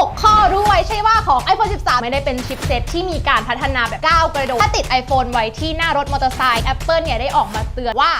6 ข้อด้วย ใช่ว่าของ iPhone 13 ไม่ได้เป็นชิปเซตที่มีการพัฒนาแบบก้าวกระโดดถ้าติด iPhone ไว้ที่หน้ารถมอเตอร์ไซค์ Apple เนี่ยได้ออกมาเตือนว่า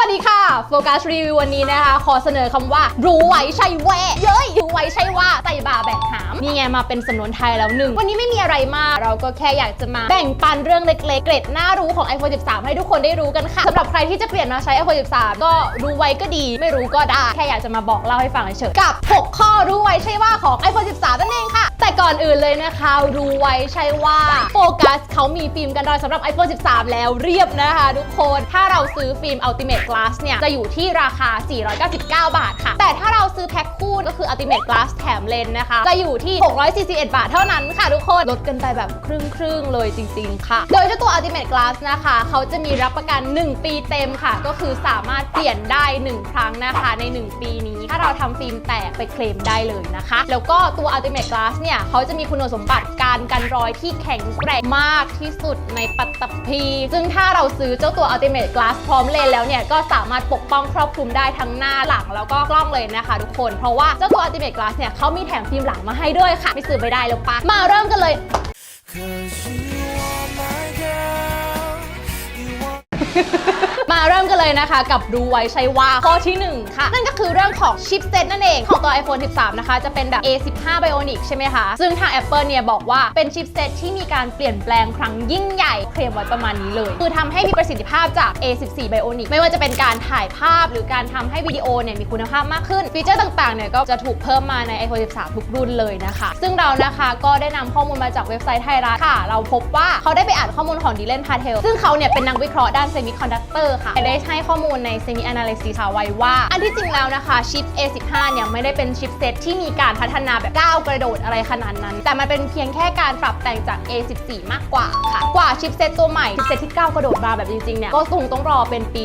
สวัสดีค่ะ โฟกัสรีวิววันนี้นะคะ ขอเสนอคำว่า รู้ไว้ใช่แวะเย้ยรู้ไว้ใช่ว่าใส่บ่าแบกหาม นี่ไงมาเป็นสำนวนไทยแล้วหนึ่ง วันนี้ไม่มีอะไรมาก เราก็แค่อยากจะมาแบ่งปันเรื่องเล็กๆ เกร็ดน่ารู้ของ iPhone 13 ให้ทุกคนได้รู้กันค่ะสำหรับใครที่จะเปลี่ยนมาใช้ iPhone 13 ก็รู้ไว้ก็ดี ไม่รู้ก็ได้ แค่อยากจะมาบอกเล่าให้ฟังเฉยๆกับ 6 ข้อรู้ไว้ใช่ว่าของ iPhone 13 นั่นเองค่ะ แต่ก่อนอื่นเลยนะคะ รู้ไว้ใช่ว่าโฟกัสเขามีฟิล์มกันรอยสำหรับ iPhone 13 แล้วเรียบนะคะ ทุกคน ถ้าเราซื้อฟิล์ม Ultimate Glass เนี่ย จะอยู่ที่ราคา 499 บาทค่ะ แต่ถ้าเราซื้อแพ็คคู่ก็คือ Ultimate Glass แถมเลนส์นะคะ จะอยู่ที่ 641 บาทเท่านั้นค่ะทุกคน ลดกันไปแบบครึ่งครึ่งๆเลยจริง ๆ ค่ะ โดยเจ้าตัว Ultimate Glass นะคะ เขาจะมีรับประกัน 1 ปีเต็มค่ะ ก็คือสามารถเปลี่ยนได้ 1 ครั้งนะคะใน 1 ปีนี้ ถ้าเราทำฟิล์มแตกไปเคลมได้เลยนะคะ แล้วก็ตัว Ultimate Glass เนี่ยเขาจะมีคุณสมบัติการกันรอยที่แข็งแกร่งมากที่สุดในปัตตภีซึ่งถ้าเราซื้อเจ้าตัว Ultimate Glass พร้อมเลนส์แล้วเนี่ยก็สามารถปกป้องครอบคลุมได้ทั้งหน้าหลังแล้วก็กล้องเลยนะคะ ทุกคน เพราะว่าเจ้าตัว Ultimate Glass เนี่ยเขามีแถมฟิล์มหลังมาให้ด้วยค่ะไม่ซื้อไม่ได้แล้วปะมาเริ่มกันเลยมาเริ่มกันเลยนะคะ กับรู้ไว้ใช่ว่าข้อที่ 1 ค่ะ นั่นก็คือเรื่องของชิปเซตนั่นเอง ของตัว iPhone 13 นะคะ จะเป็นแบบ A15 Bionic ใช่ไหมคะ ซึ่งทาง Apple เนี่ยบอกว่าเป็นชิปเซตที่มีการเปลี่ยนแปลงครั้งยิ่งใหญ่เคลมไว้ประมาณนี้เลย คือทำให้มีประสิทธิภาพจาก A14 Bionic ไม่ว่าจะเป็นการถ่ายภาพหรือการทำให้วิดีโอเนี่ยมีคุณภาพมากขึ้น ฟีเจอร์ต่างๆเนี่ยก็จะถูกเพิ่มมาใน iPhone 13 ทุกรุ่นเลยนะคะ ซึ่งเรานะคะก็ได้นำข้อมูลมาจากเว็บไซต์ไทยรัฐค่ะ เราพบว่าเขาได้ไปอ่านข้อมูลของดีเลนพาเทลซึ่งเขาเนี่ยเป็นนักวิเคราะห์ด้านเซมิคอนดักเตอร์ค่ะได้ให้ข้อมูลใน Semi Analysis ค่ะไว้ว่า อันที่จริงแล้วนะคะชิป A15 เนี่ยไม่ได้เป็นชิปเซตที่มีการพัฒนาแบบก้าวกระโดดอะไรขนาดนั้น แต่มันเป็นเพียงแค่การปรับแต่งจาก A14 มากกว่าค่ะ กว่าชิปเซตตัวใหม่ชิปเซตที่ก้าวกระโดดมาแบบจริงๆเนี่ยก็คงต้องรอเป็นปี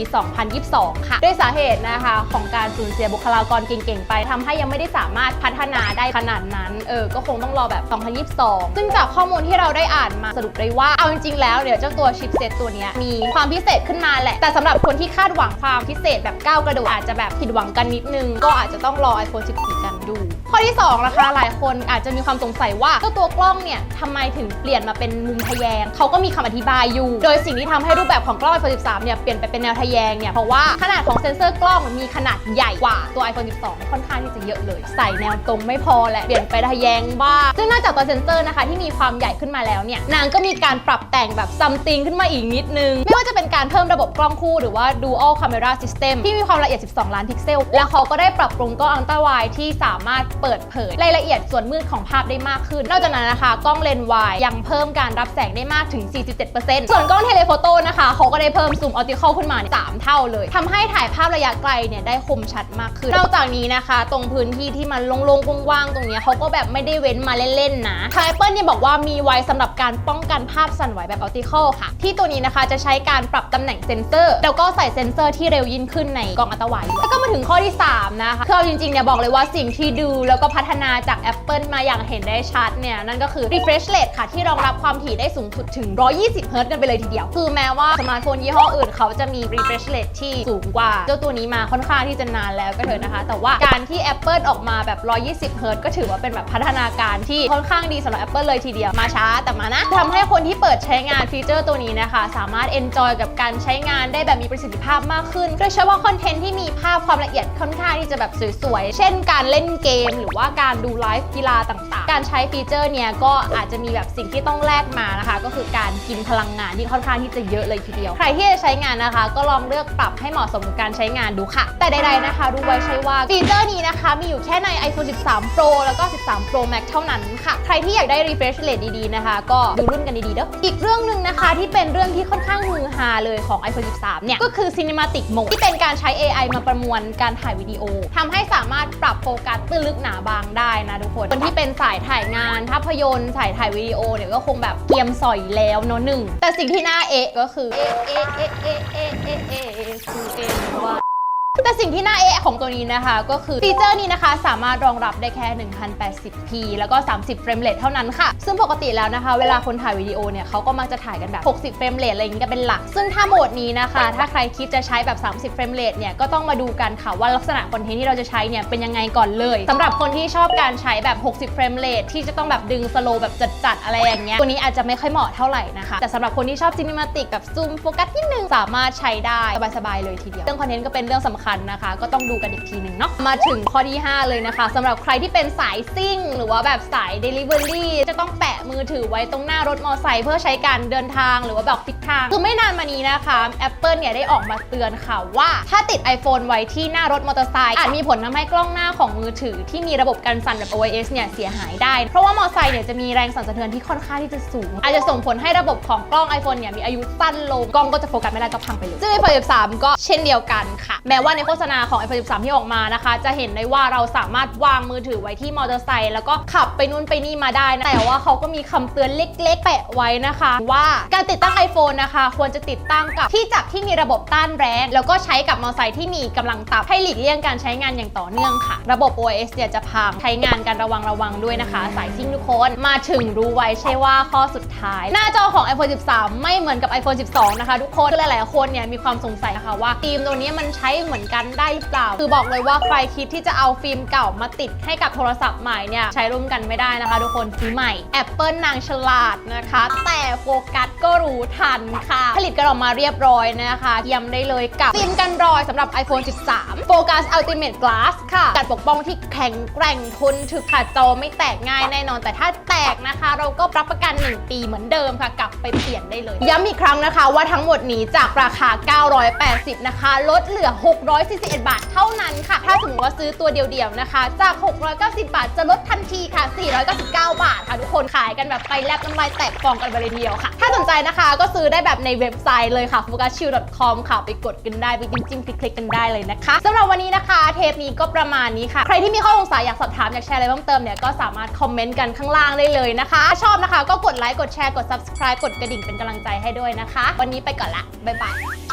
2022 ค่ะ ด้วยสาเหตุนะคะของการสูญเสียบุคลากรเก่งๆ ไปทำให้ยังไม่ได้สามารถพัฒนาได้ขนาดนั้นเออก็คงต้องรอแบบ 2022 ซึ่งจากข้อมูลที่เราได้อ่านมาสรุปได้ว่าเอาจริงๆแล้วเดี๋ยวเจ้าตัวชิปเซตตัวนี้มีความพิเศษขึ้นมาแหละแต่สำหรับคนที่คาดหวังความพิเศษแบบก้าวกระโดดอาจจะแบบผิดหวังกันนิดนึง ก็อาจจะต้องรอ iPhone 14 กันดู ข้อที่ 2 นะคะ หลายคนอาจจะมีความสงสัยว่าเจ้าตัวกล้องเนี่ยทำไมถึงเปลี่ยนมาเป็นมุมทะแยง เขาก็มีคำอธิบายอยู่ โดยสิ่งที่ทำให้รูปแบบของกล้อง iPhone 13 เนี่ยเปลี่ยนไปเป็นแนวทะแยงเนี่ยเพราะว่าขนาดของเซ็นเซอร์กล้องมีขนาดใหญ่กว่าตัว iPhone 12 ค่อนข้างที่จะเยอะเลย ใส่แนวตรงไม่พอแหละเปลี่ยนไปทะแยงบ้างซึ่งนอกจากตัวเซ็นเซอร์นะคะที่มีความใหญ่ขึ้นมาแล้วเนี่ยนางก็มีการปรับแต่งแบบซัมติงขึ้นมาอีกนิดนึงไม่ว่าจะเป็นการเพิ่มระบบกล้องคู่หรือว่า Dual Camera System ที่มีความละเอียด 12 ล้านพิกเซล แล้วเขาก็ได้ปรับปรุงกล้องอัลตราไวที่สามารถเปิดเผยรายละเอียดส่วนมืดของภาพได้มากขึ้น นอกจากนั้นนะคะ กล้องเลนส์วายยังเพิ่มการรับแสงได้มากถึง 47%ส่วนกล้องเทเลโฟโต้นะคะเขาก็ได้เพิ่มซูมออปติคอลขึ้นมาเนี่ยสามเท่าเลยทำให้ถ่ายภาพระยะไกลเนี่ยได้คมชัดมากขึ้น นอกจากนี้นะคะ ตรงพื้นที่ที่มันโล่งๆว่างๆตรงนี้เขาก็แบบไม่ได้เว้นมาเล่นๆนะทาง Apple เนี่ยบอกว่ามีไว้สำหรับการป้องกันภาพสั่นไหวแบบออปติคอลค่ะ ที่ตัวนี้นะคะจะใช้การปรับตำแหน่งเซนเซอร์แล้วก็ใส่เซ็นเซอร์ที่เร็วยิ่งขึ้นในกล้องอัตร้าไวด์ด้วยแล้วก็มาถึงข้อที่ 3 นะคะคือเอาจริงๆเนี่ยบอกเลยว่าสิ่งที่ดูแล้วก็พัฒนาจาก Apple มาอย่างเห็นได้ชัดเนี่ยนั่นก็คือ refresh rate ค่ะ ที่รองรับความถี่ได้สูงสุดถึง 120เฮิรต์กันไปเลยทีเดียว คือแม้ว่าสมาร์ทโฟนยี่ห้ออื่นเขาจะมี refresh rate ที่สูงกว่า เจ้าตัวนี้มาค่อนข้างที่จะนานแล้วก็เถอะนะคะ แต่ว่าการที่ Apple ออกมาแบบ 120เฮิรต์ก็ถือว่าเป็นแบบพัฒนาการที่ค่อนข้างดีสำหรับ Apple เลยทีเดียวมาช้าแต่มานะทำให้คนที่เปิดใช้งานฟีเจอร์ตัวนี้นะคะ สามารถ enjoy กับการใช้งานได้แบบมีประสิทธิภาพมากขึ้นโดยเฉพาะคอนเทนต์ที่มีภาพความละเอียดค่อนข้างที่จะแบบสวยๆ เช่นการเล่นเกม หรือว่าการดูไลฟ์กีฬาต่างๆ การใช้ฟีเจอร์เนี่ยก็อาจจะมีแบบสิ่งที่ต้องแลกมานะคะ ก็คือการกินพลังงานที่ค่อนข้างที่จะเยอะเลยทีเดียว ใครที่จะใช้งานนะคะ ก็ลองเลือกปรับให้เหมาะสมกับการใช้งานดูค่ะ แต่ใดๆนะคะรู้ไว้ใช่ว่าฟีเจอร์นี้นะคะมีอยู่แค่ใน iPhone 13 Pro แล้วก็ 13 Pro Max เท่านั้นค่ะ ใครที่อยากได้ refresh rate ดีๆนะคะ ก็ดูรุ่นกันดีๆเด้ออีกเรื่องหนึ่งนะคะที่เป็นเรื่องที่ค่อนข้างฮือฮาเลยของ iPhone 13เนี่ย ก็คือ Cinematic Mode ที่เป็นการใช้ AI มาประมวลการถ่ายวิดีโอทำให้สามารถปรับโฟกัสตื้นลึกหนาบางได้นะทุกคน คนที่เป็นสายถ่ายงาน ภาพยนตร์สายถ่ายวิดีโอเนี่ยก็คงแบบเกียมสอยแล้วเนาะหนึ่งแต่สิ่งที่น่าเอะก็คือเอะเอะเอะเอะเอะเอะเอะคือเอะว่า แต่สิ่งที่น่าเอะของตัวนี้นะคะก็คือฟีเจอร์นี้นะคะ สามารถรองรับได้แค่ 1080p แล้วก็ 30 เฟรมเรทเท่านั้นค่ะ ซึ่งปกติแล้วนะคะ เวลาคนถ่ายวิดีโอเนี่ยเขาก็มักจะถ่ายกันแบบ 60 เฟรมเรทอะไรอย่างนี้กันเป็นหลัก ซึ่งถ้าโหมดนี้นะคะ ถ้าใครคิดจะใช้แบบ 30 เฟรมเรทเนี่ยก็ต้องมาดูกันค่ะว่าลักษณะคอนเทนต์ที่เราจะใช้เนี่ยเป็นยังไงก่อนเลยสำหรับคนที่ชอบการใช้แบบ 60 เฟรมเรทที่จะต้องแบบดึงสโลว์แบบจัดๆอะไรอย่างเงี้ยตัวนี้อาจจะไม่ค่อยเหมาะเท่าไหร่นะคะแต่สำหรับคนที่ชอบซินิมาติกแบบซูมโฟกัสนิดนึงสามารถใช้ได้สบายๆเลยทีเดียวเรื่องคอนเทนต์ก็เป็นเรื่องสำคัญนะคะ ก็ต้องดูกันอีกทีหนึ่งเนาะมาถึงข้อที่ 5 เลยนะคะสำหรับใครที่เป็นสายซิ่ง หรือว่าแบบสาย Delivery จะต้องแปะมือถือไว้ตรงหน้ารถมอเตอร์ไซค์เพื่อใช้การเดินทางหรือว่าบอกทิศทาง คือไม่นานมานี้นะคะ Apple เนี่ยได้ออกมาเตือนค่ะว่า ถ้าติด iPhone ไว้ที่หน้ารถมอเตอร์ไซค์อาจมีผลทำให้กล้องหน้าของมือถือ ที่มีระบบการสั่นแบบ OIS เนี่ยเสียหายได้ เพราะว่ามอเตอร์ไซค์เนี่ยจะมีแรงสั่นสะเทือนที่ค่อนข้างที่จะสูง อาจจะส่งผลให้ระบบของกล้อง iPhone เนี่ยมีอายุสั้นลงกล้องก็จะโฟกัสไม่ได้ก็พังไปเลยซึ่ง iPhone 13 ก็เช่นเดียวกันค่ะ แม้ว่าในโฆษณาของ iPhone 13 ที่ออกมานะคะ จะเห็นได้ว่าเราสามารถวางมือถือไว้ที่มอเตอร์ไซค์แล้วก็ขับไปนู่นไปนี่มาได้นะแต่ว่าเขาก็มีคำเตือนเล็ก ๆ แปะไว้นะคะ ว่าการติดตั้ง iPhone นะคะ ควรจะติดตั้งกับที่จับที่มีระบบต้านแรง แล้วก็ใช้กับมอเตอร์ไซค์ที่มีกำลังต่ำให้หลีกเลี่ยงการใช้งานอย่างต่อเนื่องค่ะ ระบบ OS เนี่ยจะพังใช้งานกันระวังระวังด้วยนะคะ สายซิ่งทุกคนมาถึงรู้ไว้ใช่ว่าข้อสุดท้าย หน้าจอของ iPhone 13 ไม่เหมือนกับ iPhone 12 นะคะ ทุกคนหลายๆคนเนี่ยมีความสงสัยนะคะว่าฟิล์มตัวนี้มันใช้เหมือนกันได้หรือเปล่า คือบอกเลยว่าใครคิดที่จะเอาฟิล์มเก่ามาติดให้กับโทรศัพท์ใหม่เนี่ยใช้ร่วมกันไม่ได้นะคะทุกคนซื้อใหม่ Apple นางฉลาดนะคะ แต่โฟกัสก็รู้ทันค่ะ ผลิตกันออกมาเรียบร้อยนะคะเยี่ยมได้เลยกับฟิล์มกันรอยสำหรับ iPhone 13 Focus Ultimate Glass ค่ะการปกป้องที่แข็งแกร่งทนถึกค่ะจอไม่แตกง่ายแน่นอน แต่ถ้าแตกนะคะ เราก็รับประกัน 1 ปีเหมือนเดิมค่ะ กลับไปเปลี่ยนได้เลย ย้ำอีกครั้งนะคะว่าทั้งหมดนี้จากราคา 980 นะคะ ลดเหลือ641 บาทเท่านั้นค่ะ ถ้าสมมติว่าซื้อตัวเดียวๆนะคะ จาก 690 บาทจะลดทันทีค่ะ 499 บาทค่ะทุกคนขายกันแบบไปแลบน้ำลายแตกฟองกันไปเลยเดียวค่ะ ถ้าสนใจนะคะก็ซื้อได้แบบในเว็บไซต์เลยค่ะ focuschill.com ค่ะ ไปกดกันได้ ไปจิ้มๆคลิกๆกันได้เลยนะคะสำหรับวันนี้นะคะ เทปนี้ก็ประมาณนี้ค่ะ ใครที่มีข้อสงสัยอยากสอบถามอยากแชร์อะไรเพิ่มเติมเนี่ยก็สามารถคอมเมนต์กันข้างล่างได้เลยนะคะ ชอบนะคะก็กดไลค์กดแชร์กด subscribe กดกระดิ่งเป็นกำลังใจให้ด้วยนะคะ วันนี้ไปก่อนละบ๊ายบาย